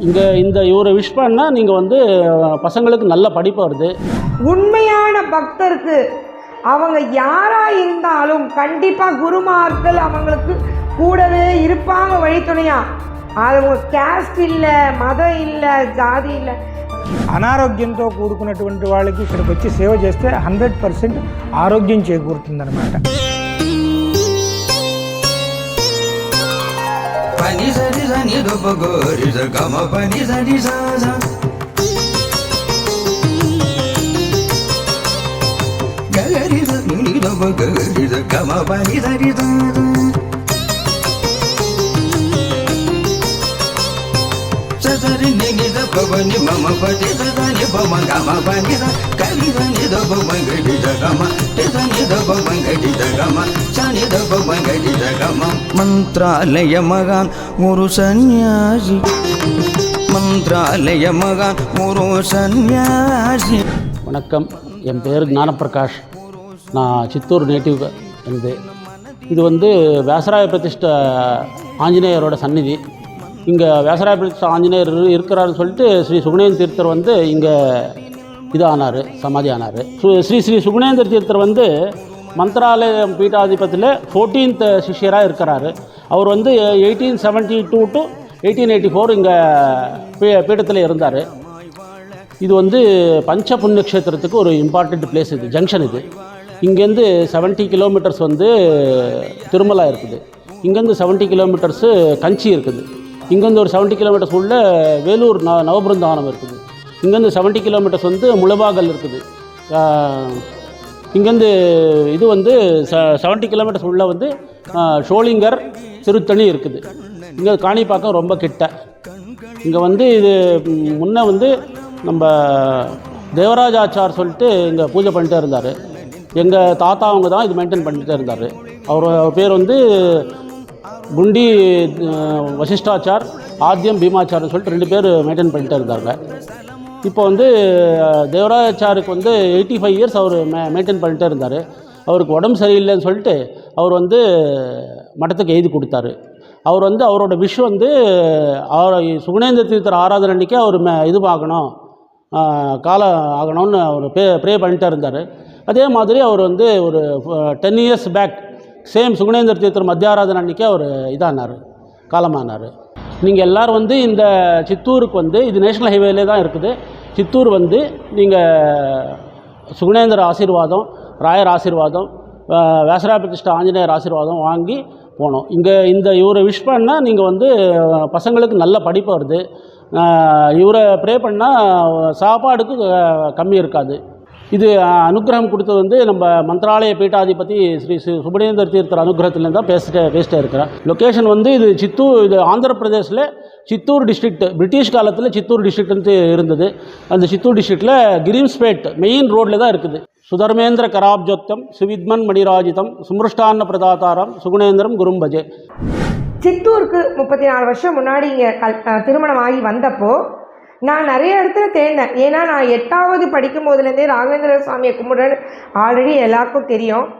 இங்கே இந்த இவரை விஷ் பண்ணால் நீங்கள் வந்து அஹ், பசங்களுக்கு நல்ல படிப்பு வருது உண்மையான பக்தருக்கு அவங்க யாரா இருந்தாலும் கண்டிப்பா குருமார்கள் அவங்களுக்கு கூடவே இருப்பாங்க வழித்துணையா அது உங்க கேஸ்ட் இல்லை మతం இல்லை జాతి இல்லை అనారోగ్యంతో కూడుకున్నటువంటి వాళ్ళకి ఇక్కడికి వచ్చి సేవ చేస్తే హండ్రెడ్ పర్సెంట్ ఆరోగ్యం చేకూరుతుందన్నమాట ni sa ni sa ni do pa go ri sa ga ma pa ni sa ni sa sa ga ga ri sa ni do pa go ri sa ga ma pa ni sa ni sa sa మ గమ పని స గరి స ని the ప మ గడి స గమ టి స ని ద ప మ గడి స గమ స ని ద ప మ గడి స గమ మంత్రాలయ మగాన్ ஒரு సన్యాసి మంత్రాలయ మగాన్ ஒரு సన్యాసి வணக்கம் என் பேர் ஞானப்பிரகாஷ் நான் சித்தூர் நேட்டிவ் எனது இது வந்து வேசராய பிரதிஷ்ட ஆஞ்சநேயரோட சந்நிதி இங்கே வேசராய ஆஞ்சநேயர் இருக்கிறாருன்னு சொல்லிட்டு ஸ்ரீ சுகுணேந்திர தீர்த்தர் வந்து இங்கே இது ஆனார் சமாதி ஆனார் ஸ்ரீ ஸ்ரீ சுகுணேந்திர தீர்த்தர் வந்து மந்திராலயம் பீட்டாதிபத்தில் ஃபோர்டீன்த் சிஷ்யராக இருக்கிறாரு. அவர் வந்து eighteen seventy two to eighteen eighty four இங்கே பீ பீடத்தில் இருந்தார். இது வந்து பஞ்ச புண்ணியக்ஷேத்திரத்துக்கு ஒரு இம்பார்ட்டண்ட் பிளேஸ் இது ஜங்ஷன் இது. இங்கேருந்து 70 கிலோமீட்டர்ஸ் வந்து திருமலா இருக்குது. இங்கேருந்து 70 கிலோமீட்டர்ஸு கஞ்சி இருக்குது. இங்கேருந்து ஒரு 70 கிலோமீட்டர்ஸ் உள்ள வேலூர் ந நவபிருந்தாவனம் இருக்குது. இங்கேருந்து 70 கிலோமீட்டர்ஸ் வந்து முளபாகல் இருக்குது. இங்கேருந்து இது வந்து ச செவன்ட்டி கிலோமீட்டர்ஸ் உள்ள வந்து ஷோலிங்கர் திருத்தணி இருக்குது. இங்கே காணிப்பாக்கம் ரொம்ப கிட்ட. இங்கே வந்து இது முன்னே முன்ன வந்து நம்ம தேவராஜாச்சார் சொல்லிட்டு இங்கே பூஜை பண்ணிட்டே இருந்தார். எங்கள் தாத்தா அவங்க தான் இது மெயின்டைன் பண்ணிகிட்டே இருந்தார். அவர் அவர் பேர் வந்து குண்டி வசிஷ்டாச்சார் ஆத்தியம் பீமாச்சார்னு சொல்லிட்டு ரெண்டு பேர் மெயின்டைன் பண்ணிட்டு இருந்தாங்க. இப்போ வந்து தேவராஜாச்சாருக்கு வந்து எயிட்டி ஃபைவ் இயர்ஸ் அவர் மெ மெயின்டைன் பண்ணிட்டே இருந்தார். அவருக்கு உடம்பு சரியில்லைன்னு சொல்லிட்டு அவர் வந்து மடத்துக்கு எழுதி கொடுத்தாரு. அவர் வந்து அவரோட விஷ் வந்து அவர் சுகுணேந்திர தீர்த்தர் ஆராதனை அன்றைக்கி அவர் மே இது ஆகணும். காலம் ஆகணும்னு அவர் ப்ரே ப்ரே பண்ணிட்டே இருந்தார். அதே மாதிரி அவர் வந்து ஒரு ten years back same Sugunendra Theertha மத்தியாராதன் அன்றைக்கி அவர் இதானார் காலமானார். நீங்கள் எல்லோரும் வந்து இந்த சித்தூருக்கு வந்து இது நேஷனல் ஹைவேலே தான் இருக்குது. சித்தூர் வந்து நீங்கள் சுகுணேந்தர் ஆசீர்வாதம் ராயர் ஆசீர்வாதம் வேசரா பிரதிஷ்ட ஆஞ்சநேயர் ஆசீர்வாதம் வாங்கி போனோம். இங்கே இந்த இவரை விஷ் பண்ணால் நீங்கள் வந்து பசங்களுக்கு நல்ல படிப்பு வருது. இவரை ப்ரே பண்ணால் சாப்பாடுக்கு கம்மி இருக்காது. இது அனுகிரகம் அனுக்கிரகம் கொடுத்தது வந்து நம்ம மந்திராலய பீட்டாதிபதி ஸ்ரீ சு சுப்பிரமணியந்தர தீர்த்தர் அனுகிரகத்துலேருந்து தான் பேசிட்டே பேசிட்டே இருக்கிறேன் லொக்கேஷன் வந்து இது சித்தூர் இது ஆந்திர பிரதேசில் சித்தூர் டிஸ்ட்ரிக்ட் பிரிட்டிஷ் காலத்தில் சித்தூர் டிஸ்ட்ரிக்ட்னு இருந்தது. அந்த சித்தூர் டிஸ்ட்ரிக்டில் கிரீம்ஸ்பேட் மெயின் ரோட்டில் தான் இருக்குது. சுதர்மேந்திர கராப்ஜோத்தம் சுவித்மன் மணிராஜிதம் சுமிருஷ்டான்ன பிரதாதாரம் சுகுணேந்திரம் குரும்பஜே. சித்தூருக்கு முப்பத்தி நாலு வருஷம் முன்னாடி இங்கே கல் திருமணம் ஆகி வந்தப்போ நான் நிறைய இடத்துல தேடினேன் ஏன்னா நான் எட்டாவது படிக்கும் போதுலேருந்தே ராகவேந்திர சுவாமியை கும்பிடுறேன்னு ஆல்ரெடி எல்லாருக்கும் தெரியும்.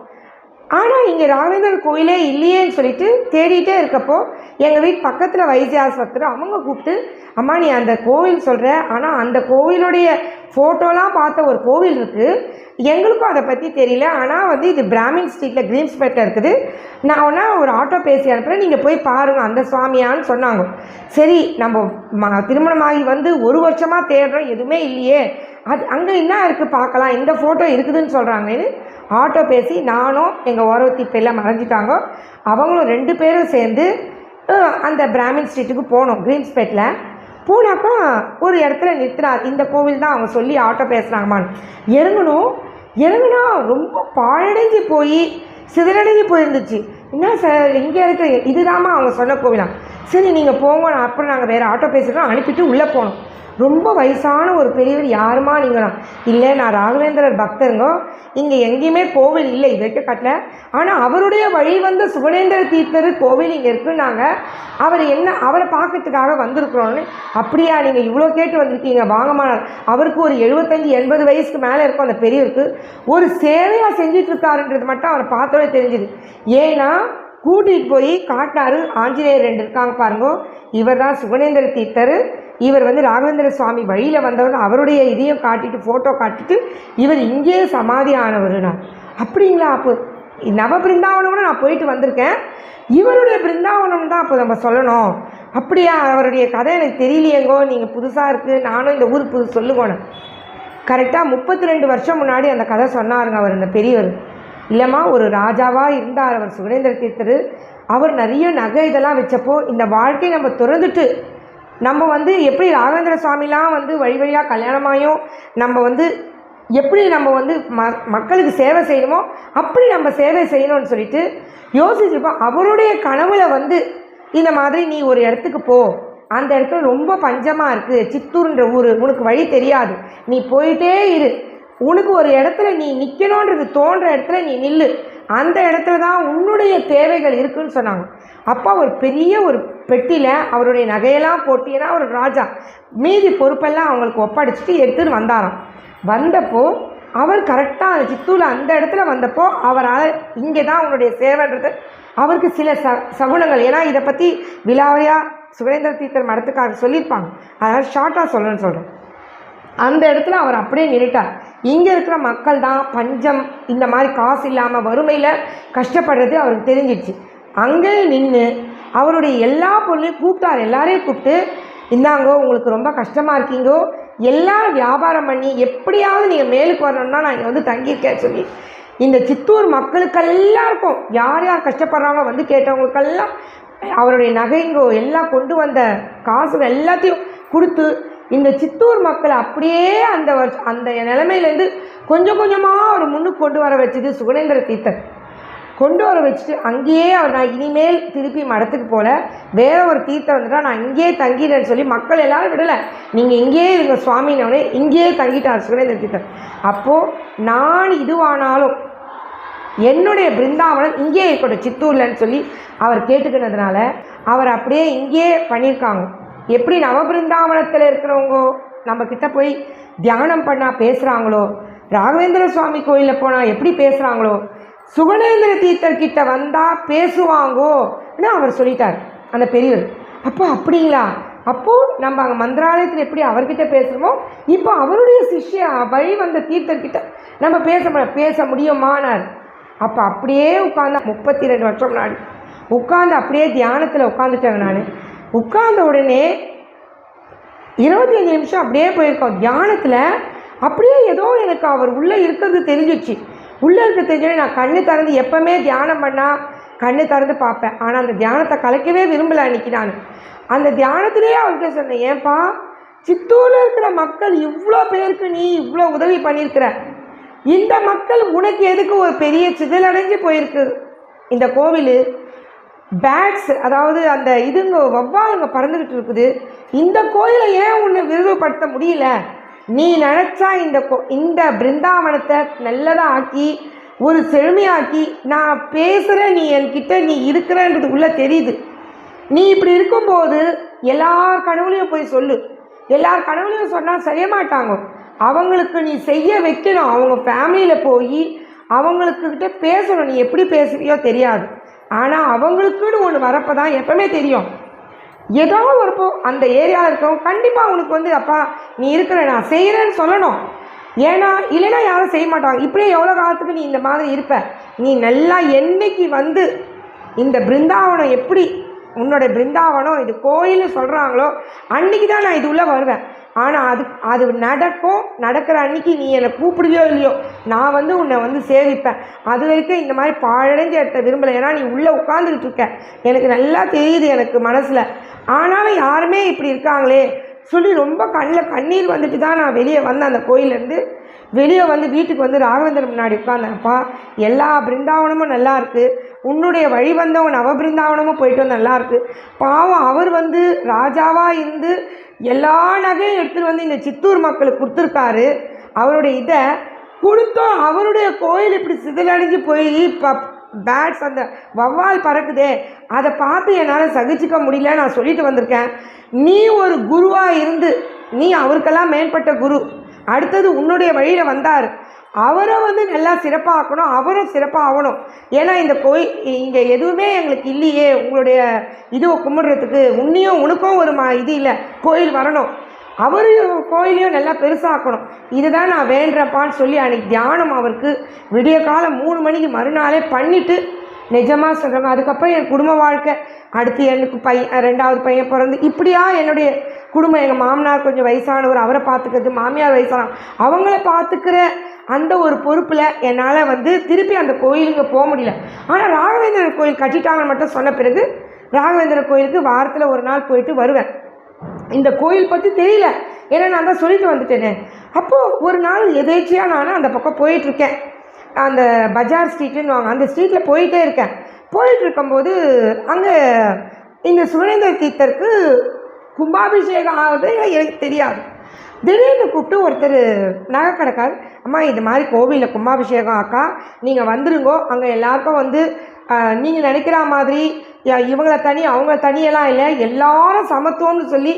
ஆனால் இங்கே ராகவேந்திரர் கோயிலே இல்லையேன்னு சொல்லிட்டு தேடிட்டே இருக்கப்போ எங்கள் வீட்டு பக்கத்தில் வைத்தியாஸ்வரத்தில் அவங்க கூப்பிட்டு அம்மா நீ அந்த கோவில் சொல்கிற ஆனால் அந்த கோவிலுடைய ஃபோட்டோலாம் பார்த்த ஒரு கோவில் இருக்குது எங்களுக்கும் அதை பற்றி தெரியல. ஆனால் வந்து இது பிராமின் ஸ்ட்ரீட்டில் கிரீன்ஸ்பேட்டில் இருக்குது. நான் ஒன்றா ஒரு ஆட்டோ பேசி அனுப்புகிறேன் நீங்கள் போய் பாருங்கள் அந்த சுவாமியான்னு சொன்னாங்க. சரி நம்ம ம திருமணமாகி வந்து ஒரு வருஷமாக தேடுறோம். எதுவுமே இல்லையே. அது அங்கே என்ன இருக்குது பார்க்கலாம். இந்த ஃபோட்டோ இருக்குதுன்னு சொல்கிறாங்கன்னு ஆட்டோ பேசி நானும் எங்கள் ஓரவத்தி பெல்லாம் மறைஞ்சிட்டாங்க. அவங்களும் ரெண்டு பேரும் சேர்ந்து அந்த பிராமின் ஸ்ட்ரீட்டுக்கு போனோம் கிரீன்ஸ்பேட்டில் போனாக்கா ஒரு இடத்துல நிறுத்தினார். இந்த கோவில் தான் அவங்க சொல்லி ஆட்டோ பேசுகிறாங்கம்மான்னு இறங்கணும் இறங்கினா ரொம்ப பாழடைஞ்சு போய் சிதறடைஞ்சு போயிருந்துச்சு. என்ன சார் இங்கே இருக்க இதுதாம்மா அவங்க சொன்ன கோவிலாம் சரி நீங்கள் போங்க. நான் அப்புறம் நாங்கள் வேறு ஆட்டோ பேசிக்கிறோம் அனுப்பிட்டு உள்ளே போனோம் ரொம்ப வயசான ஒரு பெரியவர் யாருமா நீங்களாம் இல்லை நான் ராகவேந்திரர் பக்தருங்க? இங்கே எங்கேயுமே கோவில் இல்லை இது வரைக்கும் கட்டல. ஆனால் அவருடைய வழி வந்த சுகணேந்திர தீர்த்தர் கோவில் இங்கே இருக்குன்னாங்க. அவர் என்ன அவரை பார்க்கறதுக்காக வந்திருக்கிறோன்னு அப்படியா நீங்கள் இவ்வளோ கேட்டு வந்திருக்கீங்க வாங்கமானார் அவருக்கு ஒரு எழுபத்தஞ்சி எண்பது வயசுக்கு மேலே இருக்கும் அந்த பெரியவருக்கு. ஒரு சேவையாக செஞ்சிட்ருக்காருன்றது மட்டும் அவரை பார்த்தோட தெரிஞ்சுது. ஏன்னா கூட்டிகிட்டு போய் காட்டினாரு ஆஞ்சநேயர் ரெண்டு இருக்காங்க பாருங்க. இவர் தான் சுகணேந்திர தீர்த்தர். இவர் வந்து ராகவேந்திர சுவாமி வழியில் வந்தவர் அவருடைய இதையும் காட்டிட்டு ஃபோட்டோ காட்டிட்டு இவர் இங்கேயே சமாதி ஆனவருனா அப்படிங்களா? அப்போ நவ பிருந்தாவனம்னு நான் போயிட்டு வந்திருக்கேன். இவருடைய பிருந்தாவனம் தான் அப்போ நம்ம சொல்லணும். அப்படியா? அவருடைய கதை எனக்கு தெரியலையேங்கோ. நீங்கள் புதுசாக இருக்குது நானும் இந்த ஊர் புது சொல்லுங்கோனேன். கரெக்டாக முப்பத்தி ரெண்டு வருஷம் முன்னாடி அந்த கதை சொன்னாருங்க அவர் இந்த பெரியவர். இல்லைம்மா ஒரு ராஜாவாக இருந்தார் அவர் சுகேந்திர தீர்த்தர். அவர் நிறைய நகை இதெல்லாம் வச்சப்போ இந்த வாழ்க்கையை நம்ம திறந்துட்டு நம்ம வந்து எப்படி ராகவேந்திர சுவாமிலாம் வந்து வழி வழியாக கல்யாணமாயும் நம்ம வந்து எப்படி நம்ம வந்து ம மக்களுக்கு சேவை செய்யணுமோ அப்படி நம்ம சேவை செய்யணும்னு சொல்லிட்டு யோசிச்சிருப்போம். அவருடைய கனவுல வந்து இந்த மாதிரி நீ ஒரு இடத்துக்கு போ. அந்த இடத்துல ரொம்ப பஞ்சமாக இருக்குது சித்தூர்ன்ற ஊர். உனக்கு வழி தெரியாது. நீ போயிட்டே இரு. உனக்கு ஒரு இடத்துல நீ நிற்கணுன்றது தோன்ற இடத்துல நீ நில்லு. அந்த இடத்துல தான் உன்னுடைய தேவைகள் இருக்குன்னு சொன்னாங்க. அப்பா ஒரு பெரிய ஒரு பெட்டியில் அவருடைய நகையெல்லாம் போட்டினா ஒரு ராஜா மீதி பொறுப்பெல்லாம் அவங்களுக்கு ஒப்படைச்சிட்டு எடுத்துன்னு வந்தாராம். வந்தப்போ அவர் கரெக்டாக அந்த சித்தூரில் அந்த இடத்துல வந்தப்போ அவரால் இங்கே தான் உன்னுடைய சேவைன்றது அவருக்கு சில ச சகுனங்கள். ஏன்னா இதை பற்றி விலாவரியாக சுரேந்திர தீர்த்தர் மடத்துக்காரர் சொல்லியிருப்பாங்க. அதனால் ஷார்ட்டாக சொல்லணும்னு சொல்கிறேன் அந்த இடத்துல அவர் அப்படியே நின்றுட்டார் இங்கே இருக்கிற மக்கள் தான் பஞ்சம் இந்த மாதிரி காசு இல்லாமல் வறுமையில் கஷ்டப்படுறது அவருக்கு தெரிஞ்சிடுச்சு. அங்கே நின்று அவருடைய எல்லா பொருளையும் கூப்பிட்டார். எல்லாரையும் கூப்பிட்டு இந்தாங்கோ உங்களுக்கு ரொம்ப கஷ்டமாக இருக்கீங்கோ எல்லாரும் வியாபாரம் பண்ணி எப்படியாவது நீங்கள் மேலுக்கு வரணும்னா நான் இங்கே வந்து தங்கியிருக்கேன் சொல்லி. இந்த சித்தூர் மக்களுக்கு எல்லாருக்கும் யார் யார் கஷ்டப்படுறாங்களோ வந்து கேட்டவங்களுக்கெல்லாம் அவருடைய நகைங்கோ எல்லாம் கொண்டு வந்த காசுகள் எல்லாத்தையும் கொடுத்து இந்த சித்தூர் மக்களை அப்படியே அந்த வருஷ அந்த நிலைமையிலேருந்து கொஞ்சம் கொஞ்சமாக அவர் முன்னுக்கு கொண்டு வர வச்சது சுகனேந்திர தீர்த்தர். கொண்டு வர வச்சுட்டு அங்கேயே அவர் நான் இனிமேல் திருப்பி மடத்துக்கு போகல வேற ஒரு தீர்த்தம் வந்துட்டால் நான் இங்கேயே தங்கிடுறேன்னு சொல்லி மக்கள் எல்லாரும் விடலை. நீங்கள் இங்கேயே இருங்க சுவாமினோடனே இங்கேயே தங்கிட்டார் சுகுணேந்திர தீர்த்தர். அப்போது நான் இதுவானாலும் என்னுடைய பிருந்தாவனம் இங்கேயே இருக்கட்டும் சித்தூர்லன்னு சொல்லி அவர் கேட்டுக்கினதுனால அவர் அப்படியே இங்கேயே பண்ணியிருக்காங்க. எப்படி நவபிருந்தாவனத்தில் இருக்கிறவங்க நம்ம கிட்ட போய் தியானம் பண்ணால் பேசுகிறாங்களோ ராகவேந்திர சுவாமி கோயிலில் போனால் எப்படி பேசுகிறாங்களோ சுகணேந்திர தீர்த்தர்கிட்ட வந்தால் பேசுவாங்கோன்னு அவர் சொல்லிட்டார் அந்த பெரியவர். அப்போ அப்படிங்களா? அப்போது நம்ம அங்கே மந்திராலயத்தில் எப்படி அவர்கிட்ட பேசுகிறோமோ இப்போ அவருடைய சிஷ்ய வழி வந்த தீர்த்தர்கிட்ட நம்ம பேச பேச முடியுமானார். அப்போ அப்படியே உட்காந்து முப்பத்தி ரெண்டு வருஷம் முன்னாடி. உட்காந்து அப்படியே தியானத்தில் உட்காந்துட்டேங்க நான். உட்கார்ந்த உடனே இருபத்தி அஞ்சு நிமிஷம் அப்படியே போயிருக்கோம். தியானத்தில் அப்படியே ஏதோ எனக்கு அவர் உள்ளே இருக்கிறது தெரிஞ்சிச்சு. உள்ளே இருக்க தெரிஞ்சோடனே நான் கண்ணு திறந்து எப்போவுமே தியானம் பண்ணால் கண்ணு திறந்து பார்ப்பேன். ஆனால் அந்த தியானத்தை கலைக்கவே விரும்பலை அன்றைக்கி நான். அந்த தியானத்திலேயே அவர்கிட்ட சொன்னேன் ஏன்பா சித்தூரில் இருக்கிற மக்கள் இவ்வளோ பேருக்கு நீ இவ்வளோ உதவி பண்ணியிருக்கிற. இந்த மக்கள் உனக்கு எதுக்கு ஒரு பெரிய சிதலடைஞ்சு போயிருக்கு? இந்த கோவில் பேட்ஸ் அதாவது அந்த இதுங்க வவ்வாலுங்க பறந்துக்கிட்டு இருக்குது. இந்த கோயிலை ஏன் உன்னை விரிவுபடுத்த முடியல? நீ நினச்சா இந்த கோ இந்த பிருந்தாவனத்தை நல்லதாக ஆக்கி ஒரு செழுமையாக்கி நான் பேசுகிறேன் நீ என்கிட்ட நீ இருக்கிறன்றது உள்ளே தெரியுது. நீ இப்படி இருக்கும்போது எல்லார் கனவுலையும் போய் சொல்லு. எல்லார் கனவுலையும் சொன்னால் செய்ய மாட்டாங்க. அவங்களுக்கு நீ செய்ய வைக்கணும். அவங்க ஃபேமிலியில் போய் அவங்களுக்கிட்ட பேசணும். நீ எப்படி பேசுறியோ தெரியாது. ஆனால் அவங்களுக்குன்னு ஒன்று வரப்போ தான் எப்பவுமே தெரியும். ஏதோ ஒருப்போ அந்த ஏரியாவில் இருக்கிறவங்க கண்டிப்பாக உனக்கு வந்து அப்பா நீ இருக்கிற நான் செய்கிறேன்னு சொல்லணும். ஏன்னா இல்லைன்னா யாரும் செய்ய மாட்டாங்க. இப்படியே எவ்வளோ காலத்துக்கு நீ இந்த மாதிரி இருப்ப? நீ நல்லா என்னைக்கு வந்து இந்த பிருந்தாவனம் எப்படி உன்னோட பிருந்தாவனம் இது கோயில்னு சொல்கிறாங்களோ அன்னைக்கு தான் நான் இது உள்ளே வருவேன். ஆனால் அது அது நடக்கும் நடக்கிற அன்னைக்கு நீ என்னை கூப்பிடுவியோ இல்லையோ நான் வந்து உன்னை வந்து சேவிப்பேன். அது வரைக்கும் இந்த மாதிரி பாழடைஞ்ச இடத்த விரும்பலை. ஏன்னா நீ உள்ளே உட்காந்துக்கிட்டு இருக்க. எனக்கு நல்லா தெரியுது எனக்கு மனசில். ஆனாலும் யாருமே இப்படி இருக்காங்களே? சொல்லி ரொம்ப கண்ணில் கண்ணீர் வந்துட்டு தான் நான் வெளியே வந்தேன் அந்த கோயிலேருந்து வெளியே வந்து வீட்டுக்கு வந்து ராகவேந்திரன் முன்னாடி உட்காந்தேன்ப்பா எல்லா பிருந்தாவனமும் நல்லா இருக்குது உன்னுடைய வழி வந்தவங்க நவபிருந்தாவனமும் போயிட்டு நல்லா பாவம் அவர் வந்து ராஜாவாக இருந்து எல்லா நகையும் எடுத்துகிட்டு வந்து இந்த சித்தூர் மக்களுக்கு கொடுத்துருக்காரு. அவருடைய இதை கொடுத்தோம். அவருடைய கோயில் இப்படி சிதிலடைஞ்சு போய் ப பேட்ஸ் அந்த வவ்வால் பறக்குதே. அதை பார்த்து என்னால் சகிச்சுக்க முடியல நான் சொல்லிட்டு வந்திருக்கேன். நீ ஒரு குருவாக இருந்து நீ அவருக்கெல்லாம் மேம்பட்ட குரு. அடுத்தது உன்னுடைய வழியில் வந்தார். அவரை வந்து நல்லா சிறப்பாக்கணும் அவரும் சிறப்பாக ஆகணும் ஏன்னா இந்த கோயில் இங்கே எதுவுமே எங்களுக்கு இல்லையே. உங்களுடைய இதுவை கும்பிடுறதுக்கு. உன்னையும் உனக்கும் ஒரு ம இது இல்லை. கோயில் வரணும். அவரையும் கோயிலையும் நல்லா பெருசாக்கணும். இதுதான் நான் வேண்டுறப்பான்னு சொல்லி அன்றைக்கி தியானம் அவருக்கு. விடிய காலம் மூணு மணிக்கு மறுநாளே பண்ணிவிட்டு நிஜமாக சொல்கிறேன் அதுக்கப்புறம் என் குடும்ப வாழ்க்கை. அடுத்து எனக்கு பையன் ரெண்டாவது பையன் பிறந்து இப்படியா என்னுடைய குடும்பம் எங்கள் மாமனார் கொஞ்சம் வயசானவர் அவரை பார்த்துக்கிறது மாமியார் வயசான அவங்கள பார்த்துக்கிற அந்த ஒரு பொறுப்பில் என்னால் வந்து திருப்பி அந்த கோயிலுங்க போக முடியல. ஆனால் ராகவேந்திரன் கோயில் கட்டிட்டாங்கன்னு மட்டும் சொன்ன பிறகு ராகவேந்திரன் கோயிலுக்கு வாரத்தில் ஒரு நாள் போயிட்டு வருவேன். இந்த கோயில் பற்றி தெரியல. ஏன்னா நான் தான் சொல்லிட்டு வந்துட்டேனே. அப்போது ஒரு நாள் எதேச்சியாக நான் அந்த பக்கம் போயிட்டுருக்கேன். அந்த பஜார் ஸ்ட்ரீட்டுன்னு வாங்க அந்த ஸ்ட்ரீட்டில் போயிட்டே இருக்கேன். போயிட்டு இருக்கும்போது அங்கே இந்த சுரேந்திர தீர்த்தருக்கு கும்பாபிஷேகம் ஆகுது எனக்கு தெரியாது. திடீர்னு கூப்பிட்டு ஒருத்தர் நகை கடைக்கார் அம்மா இது மாதிரி கோவிலில் கும்பாபிஷேகம் அக்கா நீங்கள் வந்துருங்கோ. அங்கே எல்லாருக்கும் வந்து நீங்கள் நினைக்கிற மாதிரி இவங்களை இவங்கள தனி அவங்க தனியெல்லாம் இல்லை. எல்லாரும் சமத்துவம்னு சொல்லி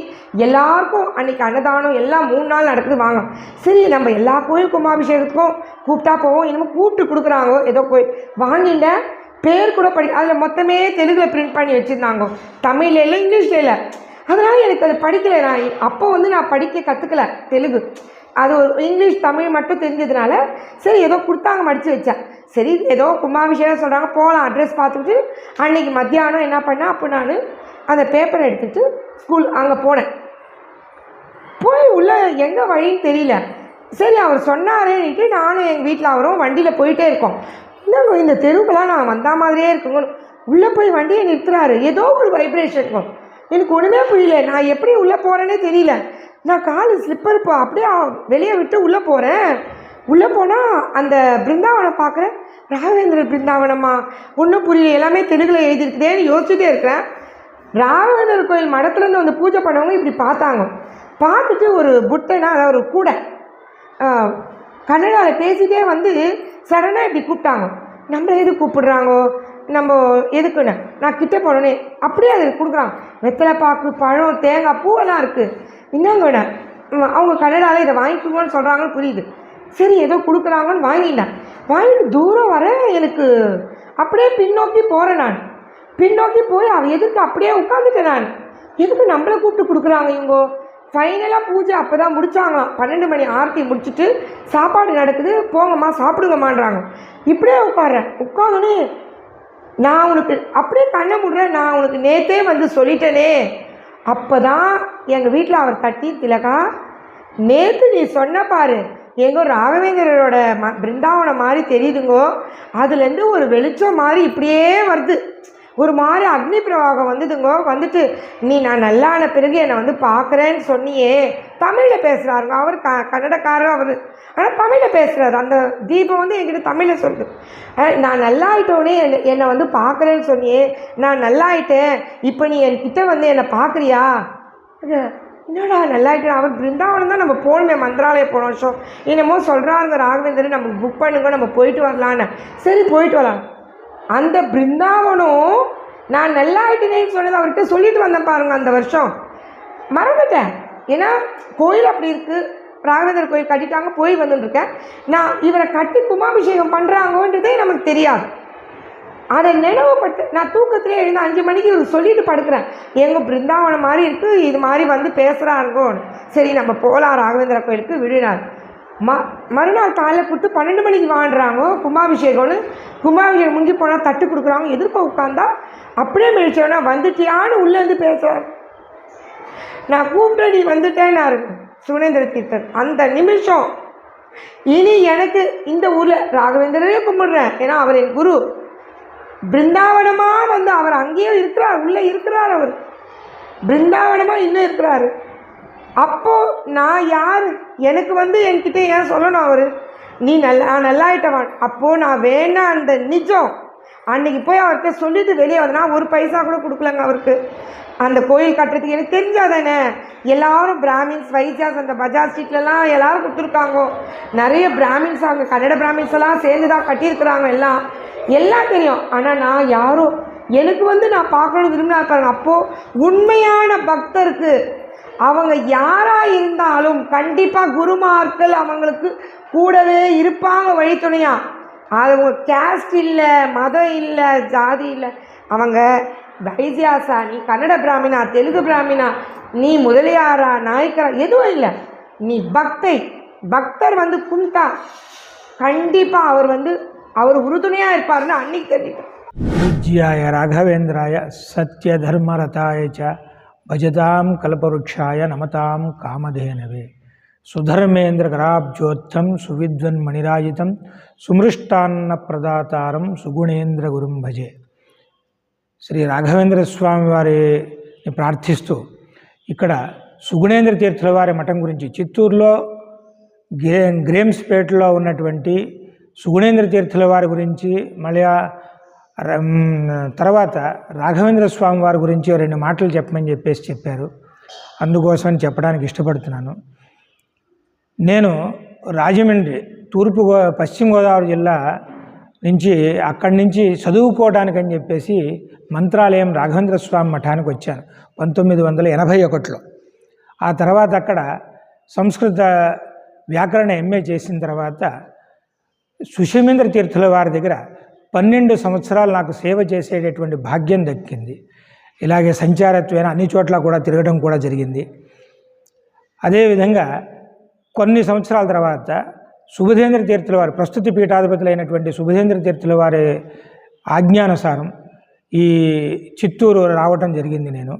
எல்லாருக்கும் அன்னைக்கு அன்னதானம் எல்லாம் மூணு நாள் நடக்குது வாங்க. சரி நம்ம எல்லா கோயில் கும்பாபிஷேகத்துக்கும் கூப்பிட்டா போவோம். என்னமோ கூப்பிட்டு கொடுக்குறாங்க. ஏதோ கோயில். வாங்கிட்டேன் பேர் கூட படி அதில் மொத்தமே தெலுங்கில் பிரிண்ட் பண்ணி வச்சுருந்தாங்க. தமிழில் இல்லை இங்கிலீஷில் இல்லை. அதனால் எனக்கு அது படிக்கலை நான் அப்போ வந்து நான் படிக்க கற்றுக்கல தெலுங்கு. அது ஒரு இங்கிலீஷ் தமிழ் மட்டும் தெரிஞ்சதுனால சரி ஏதோ கொடுத்தாங்க மடித்து வச்சேன். சரி ஏதோ கும்பாபிஷேகம் சொல்கிறாங்க போகலாம் அட்ரஸ் பார்த்துட்டு அன்னைக்கு மத்தியானம் என்ன பண்ணேன்? அப்போ நான் அந்த பேப்பரை எடுத்துகிட்டு ஸ்கூல் அங்கே போனேன். போய் உள்ள எங்கே வழின்னு தெரியல. சரி அவர் சொன்னாரேன்ட்டு நானும் எங்கள் வீட்டில் அவரும் வண்டியில் போயிட்டே இருக்கோம். என்னங்க இந்த தெருவுக்கெல்லாம் நான் வந்த மாதிரியே இருக்குங்க. உள்ளே போய் வண்டியை நிறுத்துறாரு. ஏதோ ஒரு வைப்ரேஷன் இருக்கும் எனக்கு ஒன்றுமே புரியல. நான் எப்படி உள்ளே போகிறேனே தெரியல. நான் கால் ஸ்லிப்பர் இப்போ அப்படியே வெளியே விட்டு உள்ளே போகிறேன் உள்ளே போனால் அந்த பிருந்தாவனம் பார்க்குறேன். ராகவேந்திர பிருந்தாவனமா ஒன்றும் புரியல. எல்லாமே தெலுங்கில் எழுதியிருக்குதேன்னு யோசிச்சுட்டே இருக்கிறேன். ராகவேந்தர் கோயில் மடத்துலேருந்து வந்து பூஜை பண்ணவங்க இப்படி பார்த்தாங்க. பார்த்துட்டு ஒரு புட்டைனா அதாவது ஒரு கூடை கன்னடாவில் பேசிட்டே வந்து சடனாக இப்படி கூப்பிட்டாங்க. நம்ம எது கூப்பிடுறாங்கோ? நம்ம எதுக்குன்னு? நான் கிட்டே போனோன்னே அப்படியே அது கொடுக்குறாங்க வெத்தலை பாக்கு பழம் தேங்காய் பூவெல்லாம் இருக்குது என்னங்கண்ணே அவங்க கன்னடாவில் இதை வாங்கிக்கோங்கன்னு சொல்கிறாங்கன்னு புரியுது. சரி ஏதோ கொடுக்குறாங்கன்னு வாங்கிட்டேன். வாங்கிட்டு தூரம் வர எனக்கு அப்படியே பின்னோக்கி போகிறேன் நான். பின்னோக்கி போய் அவன் எதுக்கு அப்படியே உட்காந்துட்டேன் நான். எதுக்கு நம்மளை கூப்பிட்டு கொடுக்குறாங்க இவங்க? ஃபைனலாக பூஜை அப்போ தான் முடித்தாங்களாம் பன்னெண்டு மணி ஆரத்தி முடிச்சுட்டு சாப்பாடு நடக்குது. போங்கம்மா சாப்பிடுங்கம்மான்றாங்க. இப்படியே உட்காடுறேன் உட்காந்துன்னு நான் உனக்கு அப்படியே கண்ணை முடுறேன். நான் உனக்கு நேத்தே வந்து சொல்லிட்டேனே. அப்போ தான் எங்கள் வீட்டில் அவர் தட்டி திலகா நேற்று நீ சொன்ன பாரு எங்கோ ராகவேந்திரரோட ம பிருந்தாவனம் மாதிரி தெரியுதுங்கோ. அதுலேருந்து ஒரு வெளிச்சம் மாதிரி இப்படியே வருது. ஒரு மாதிரி அக்னி பிரவாகம் வந்ததுங்கோ வந்துட்டு நீ நான் நல்லான பிறகு என்னை வந்து பார்க்குறேன்னு சொன்னியே. தமிழில் பேசுகிறாருங்க அவர் க கன்னடக்காரர் அவர். ஆனால் தமிழில் பேசுகிறாரு அந்த தீபம் வந்து என்கிட்ட தமிழில் சொல்லுது. நான் நல்லாயிட்டோன்னே என்னை என்னை வந்து பார்க்குறேன்னு சொன்னியே. நான் நல்லாயிட்டேன். இப்போ நீ என்கிட்ட வந்து என்னை பார்க்குறியா? என்னடா நல்லாயிட்டேன். அவர் பிருந்தாவனம் தான் நம்ம போகணுமே மந்திராலயம் போன வருஷம் என்னமோ சொல்கிறாருங்க ராகவேந்தர் நம்ம புக் பண்ணுங்க. நம்ம போயிட்டு வரலான்னு. சரி போயிட்டு வரலாம். அந்த பிருந்தாவனம் நான் நல்லாயிட்டேனேன்னு சொன்னது அவர்கிட்ட சொல்லிட்டு வந்தேன் பாருங்க அந்த வருஷம். மறந்துட்டேன். ஏன்னா கோயில் அப்படி இருக்குது ராகவேந்தர் கோயில் கட்டிட்டாங்க போய் வந்துட்டுருக்கேன் நான் இவரை கட்டி கும்பாபிஷேகம் பண்ணுறாங்கன்றதே நமக்கு தெரியாது. அதை நினைவுபட்டு நான் தூக்கத்திலே எழுந்து அஞ்சு மணிக்கு இவர் சொல்லிட்டு படுக்கிறேன். எங்கள் பிருந்தாவனம் மாதிரி இருக்குது இது மாதிரி வந்து பேசுகிறாங்கோன்னு சரி நம்ம போகலாம் ராகவேந்திர கோயிலுக்கு விடுனார் ம மறுநாள் காலையில் கொடுத்து பன்னெண்டு மணிக்கு வாண்டுறாங்க கும்பாபிஷேகம்னு. கும்பாபிஷேகம் முடிஞ்சு போனால் தட்டு கொடுக்குறாங்க எதிர்க்க உட்காந்தா அப்படியே மெழிச்சோன்னா வந்துட்டியான்னு உள்ளேருந்து பேசுகிறார் நான் கூப்பிட்டு நீ வந்துட்டேன்னாரு சுனேந்திர தீர்த்தன் அந்த நிமிஷம். இனி எனக்கு இந்த ஊரில் ராகவேந்திரரே கும்பிடுறேன். ஏன்னா அவர் என் குரு. பிருந்தாவனமாக வந்து அவர் அங்கேயே இருக்கிறார் உள்ளே இருக்கிறார் அவர். பிருந்தாவனமாக இன்னும் இருக்கிறாரு. அப்போது நான் யார்? எனக்கு வந்து என்கிட்ட ஏன் சொல்லணும் அவர்? நீ நல்லா நல்லா நல்லாயிட்டவன். அப்போது நான் வேணா அந்த நிஜம். அன்னைக்கு போய் அவர்கிட்ட சொல்லிட்டு வெளியே வந்தனா. ஒரு பைசா கூட கொடுக்கலங்க அவருக்கு. அந்த கோயில் கட்டுறதுக்கு எனக்கு தெரிஞ்சாதானே? எல்லாரும் பிராமின்ஸ் வைத்தியாஸ் அந்த பஜார் ஸ்ட்ரீட்லலாம் எல்லோரும் கொடுத்துருக்காங்கோ. நிறைய பிராமின்ஸ் அவங்க கன்னட பிராமின்ஸ் எல்லாம் சேர்ந்து தான் கட்டியிருக்கிறாங்க எல்லாம். எல்லாம் தெரியும். ஆனால் நான் யாரும் எனக்கு வந்து நான் பார்க்கணும் விரும்பினா பாருங்க. அப்போது உண்மையான பக்தருக்கு அவங்க யாராக இருந்தாலும் கண்டிப்பாக குருமார்கள் அவங்களுக்கு கூடவே இருப்பாங்க வழித்துணையா. அவங்க கேஸ்ட் இல்லை மதம் இல்லை ஜாதி இல்லை. அவங்க வைத்தியாசா நீ கன்னட பிராமினா தெலுங்கு பிராமினா நீ முதலியாரா நாயக்கரா எதுவும் இல்லை. நீ பக்தை. பக்தர் வந்து கும்பிட்டா கண்டிப்பாக அவர் வந்து அவர் உறுதுணையாக இருப்பார்னு அன்னைக்கு தெரியும் பூஜ்யாய ராகவேந்திராய சத்ய தர்மரதாய భజతాం కల్పవృక్షాయ నమతాం కామధేనవే. సుధర్మేంద్రకరాబ్జోత్థం సువిద్వన్మణిరాజితం సుమృష్టాన్న ప్రదాతారం సుగుణేంద్ర గురుం భజే. శ్రీ రాఘవేంద్ర స్వామి వారిని ప్రార్థిస్తూ ఇక్కడ సుగుణేంద్ర తీర్థుల వారి మఠం గురించి చిత్తూరులో గ్రే గ్రేమ్స్పేటలో ఉన్నటువంటి సుగుణేంద్ర తీర్థుల వారి గురించి మళ్ళీ తర్వాత రాఘవేంద్ర స్వామి వారి గురించి రెండు మాటలు చెప్పమని చెప్పేసి చెప్పారు. అందుకోసం చెప్పడానికి ఇష్టపడుతున్నాను. నేను రాజమండ్రి తూర్పు గో పశ్చిమ గోదావరి జిల్లా నుంచి అక్కడి నుంచి చదువుకోవడానికి అని చెప్పేసి మంత్రాలయం రాఘవేంద్ర స్వామి మఠానికి వచ్చాను పంతొమ్మిది వందల ఎనభై ఒకటిలో. ఆ తర్వాత అక్కడ సంస్కృత వ్యాకరణ ఎంఏ చేసిన తర్వాత సుషమేంద్ర తీర్థుల వారి దగ్గర పన్నెండు సంవత్సరాలు నాకు సేవ చేసేటటువంటి భాగ్యం దక్కింది. ఇలాగే సంచారత్వేన అన్ని చోట్ల కూడా తిరగడం కూడా జరిగింది. అదేవిధంగా కొన్ని సంవత్సరాల తర్వాత సుబుధేంద్ర తీర్థుల వారి ప్రస్తుతి పీఠాధిపతులైనటువంటి సుబుధేంద్ర తీర్థుల వారి ఆజ్ఞానుసారం ఈ చిత్తూరు రావటం జరిగింది నేను.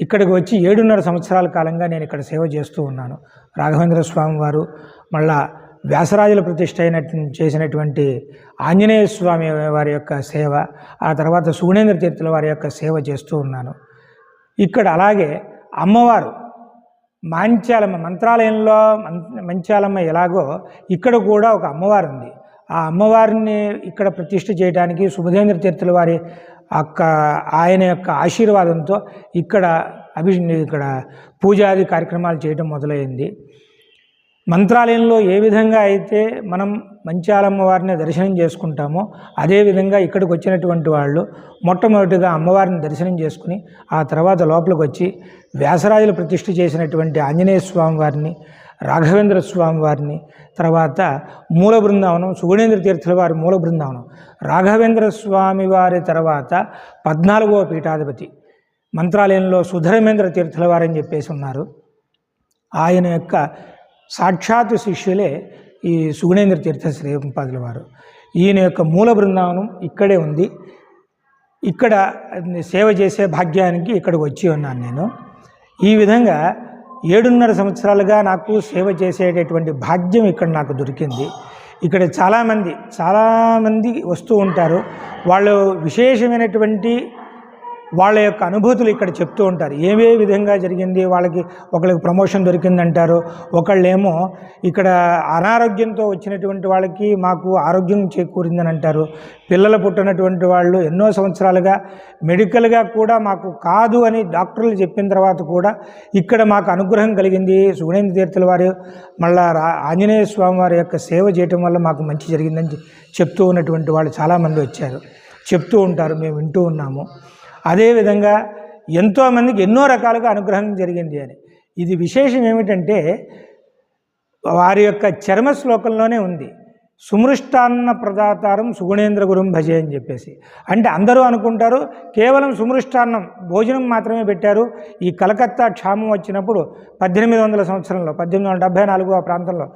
ఇక్కడికి వచ్చి ఏడున్నర సంవత్సరాల కాలంగా నేను ఇక్కడ సేవ చేస్తూ ఉన్నాను. రాఘవేంద్ర స్వామి వారు మళ్ళా వ్యాసరాజుల ప్రతిష్ట అయిన చేసినటువంటి ఆంజనేయ స్వామి వారి యొక్క సేవ ఆ తర్వాత సుగుణేంద్ర తీర్థుల వారి యొక్క సేవ చేస్తూ ఉన్నాను. ఇక్కడ అలాగే అమ్మవారు మాంచాలమ్మ మంత్రాలయంలో మం- మంచాలమ్మ ఎలాగో ఇక్కడ కూడా ఒక అమ్మవారు ఉంది. ఆ అమ్మవారిని ఇక్కడ ప్రతిష్ఠ చేయడానికి సుభదేంద్ర తీర్థుల వారి యొక్క ఆయన యొక్క ఆశీర్వాదంతో ఇక్కడ అభి ఇక్కడ పూజాది కార్యక్రమాలు చేయడం మొదలైంది. మంత్రాలయంలో ఏ విధంగా అయితే మనం మంచాలమ్మ వారిని దర్శనం చేసుకుంటామో అదేవిధంగా ఇక్కడికి వచ్చినటువంటి వాళ్ళు మొట్టమొదటిగా అమ్మవారిని దర్శనం చేసుకుని ఆ తర్వాత లోపలికి వచ్చి వ్యాసరాజులు ప్రతిష్ఠ చేసినటువంటి ఆంజనేయ స్వామి వారిని రాఘవేంద్ర స్వామి వారిని తర్వాత మూల బృందావనం సుగుణేంద్ర తీర్థుల వారి మూల బృందావనం రాఘవేంద్ర స్వామి వారి తర్వాత పద్నాలుగవ పీఠాధిపతి మంత్రాలయంలో సుధరమేంద్ర తీర్థుల వారని చెప్పేసి ఉన్నారు. ఆయన యొక్క సాక్షాత్ శిష్యులే ఈ సుగుణేంద్ర తీర్థ శ్రీపాదుల వారు. ఈయన యొక్క మూల బృందావనం ఇక్కడే ఉంది. ఇక్కడ సేవ చేసే భాగ్యానికి ఇక్కడికి వచ్చి ఉన్నాను నేను. ఈ విధంగా ఏడున్నర సంవత్సరాలుగా నాకు సేవ చేసేటటువంటి భాగ్యం ఇక్కడ నాకు దొరికింది. ఇక్కడ చాలామంది చాలామంది వస్తూ ఉంటారు. వాళ్ళు విశేషమైనటువంటి వాళ్ళ యొక్క అనుభూతులు ఇక్కడ చెప్తూ ఉంటారు. ఏవే విధంగా జరిగింది? వాళ్ళకి ఒకళ్ళకి ప్రమోషన్ దొరికిందంటారు. ఒకళ్ళేమో ఇక్కడ అనారోగ్యంతో వచ్చినటువంటి వాళ్ళకి మాకు ఆరోగ్యం చేకూరిందని అంటారు పిల్లలు పుట్టినటువంటి వాళ్ళు ఎన్నో సంవత్సరాలుగా మెడికల్గా కూడా మాకు కాదు అని డాక్టర్లు చెప్పిన తర్వాత కూడా ఇక్కడ మాకు అనుగ్రహం కలిగింది. సుగుణేంద్ర తీర్థుల వారు మళ్ళా రా- ఆంజనేయ స్వామి వారి యొక్క సేవ చేయటం వల్ల మాకు మంచి జరిగిందని చెప్తూ ఉన్నటువంటి వాళ్ళు చాలామంది వచ్చారు. చెప్తూ ఉంటారు. మేము వింటూ ఉన్నాము. అదేవిధంగా ఎంతోమందికి ఎన్నో రకాలుగా అనుగ్రహం జరిగింది అని. ఇది విశేషం ఏమిటంటే వారి యొక్క చర్మ శ్లోకంలోనే ఉంది. సుమృష్టాన్న ప్రదాతారం సుగుణేంద్ర గురుం భజే అని చెప్పేసి. అంటే అందరూ అనుకుంటారు కేవలం సుమృష్టాన్నం భోజనం మాత్రమే పెట్టారు. ఈ కలకత్తా క్షామం వచ్చినప్పుడు పద్దెనిమిది వందల సంవత్సరంలో పద్దెనిమిది వందల డెబ్భై నాలుగు ఆ ప్రాంతంలో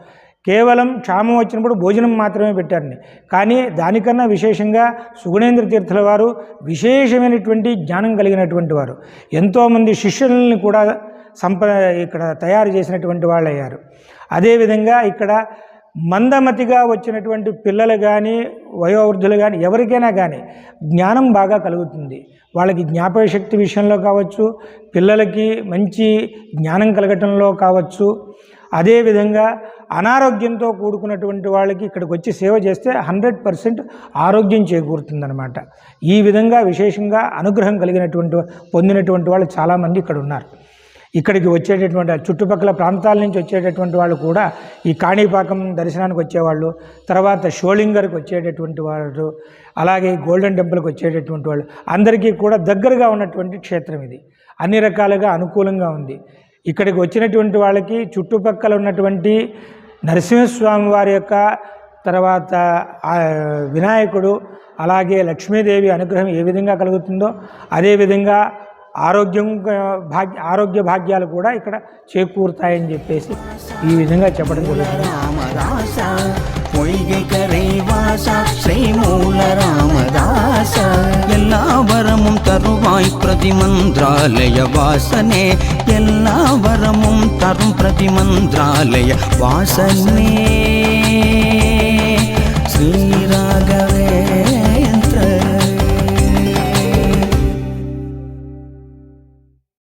కేవలం క్షామం వచ్చినప్పుడు భోజనం మాత్రమే పెట్టారని కానీ దానికన్నా విశేషంగా సుగుణేంద్ర తీర్థుల వారు విశేషమైనటువంటి జ్ఞానం కలిగినటువంటి వారు. ఎంతోమంది శిష్యుల్ని కూడా సంప ఇక్కడ తయారు చేసినటువంటి వాళ్ళు అయ్యారు అదేవిధంగా ఇక్కడ మందమతిగా వచ్చినటువంటి పిల్లలు కానీ వయోవృద్ధులు కానీ ఎవరికైనా కానీ జ్ఞానం బాగా కలుగుతుంది. వాళ్ళకి జ్ఞాపక శక్తి విషయంలో కావచ్చు పిల్లలకి మంచి జ్ఞానం కలగటంలో కావచ్చు అదేవిధంగా అనారోగ్యంతో కూడుకున్నటువంటి వాళ్ళకి ఇక్కడికి వచ్చి సేవ చేస్తే హండ్రెడ్ పర్సెంట్ ఆరోగ్యం చేకూరుతుందన్నమాట. ఈ విధంగా విశేషంగా అనుగ్రహం కలిగినటువంటి పొందినటువంటి వాళ్ళు చాలామంది ఇక్కడ ఉన్నారు. ఇక్కడికి వచ్చేటటువంటి చుట్టుపక్కల ప్రాంతాల నుంచి వచ్చేటటువంటి వాళ్ళు కూడా ఈ కాణిపాకం దర్శనానికి వచ్చేవాళ్ళు తర్వాత షోలింగర్కి వచ్చేటటువంటి వాళ్ళు అలాగే గోల్డెన్ టెంపుల్కి వచ్చేటటువంటి వాళ్ళు అందరికీ కూడా దగ్గరగా ఉన్నటువంటి క్షేత్రం ఇది. అన్ని రకాలుగా అనుకూలంగా ఉంది. ఇక్కడికి వచ్చినటువంటి వాళ్ళకి చుట్టుపక్కల ఉన్నటువంటి నరసింహస్వామి వారి యొక్క తర్వాత వినాయకుడు అలాగే లక్ష్మీదేవి అనుగ్రహం ఏ విధంగా కలుగుతుందో అదేవిధంగా ఆరోగ్యం భాగ్య ఆరోగ్య భాగ్యాలు కూడా ఇక్కడ చేకూరుతాయని చెప్పేసి ఈ విధంగా చెప్పడం జరుగుతుంది. శ్రీనివాస శ్రీమూల రామదాస ఎల్లా వరముం తరువాయ్ ప్రతిమంత్రాలయ వాసనే ఎల్లా వరముం తరుం ప్రతిమంత్రాలయ వాసనే శ్రీ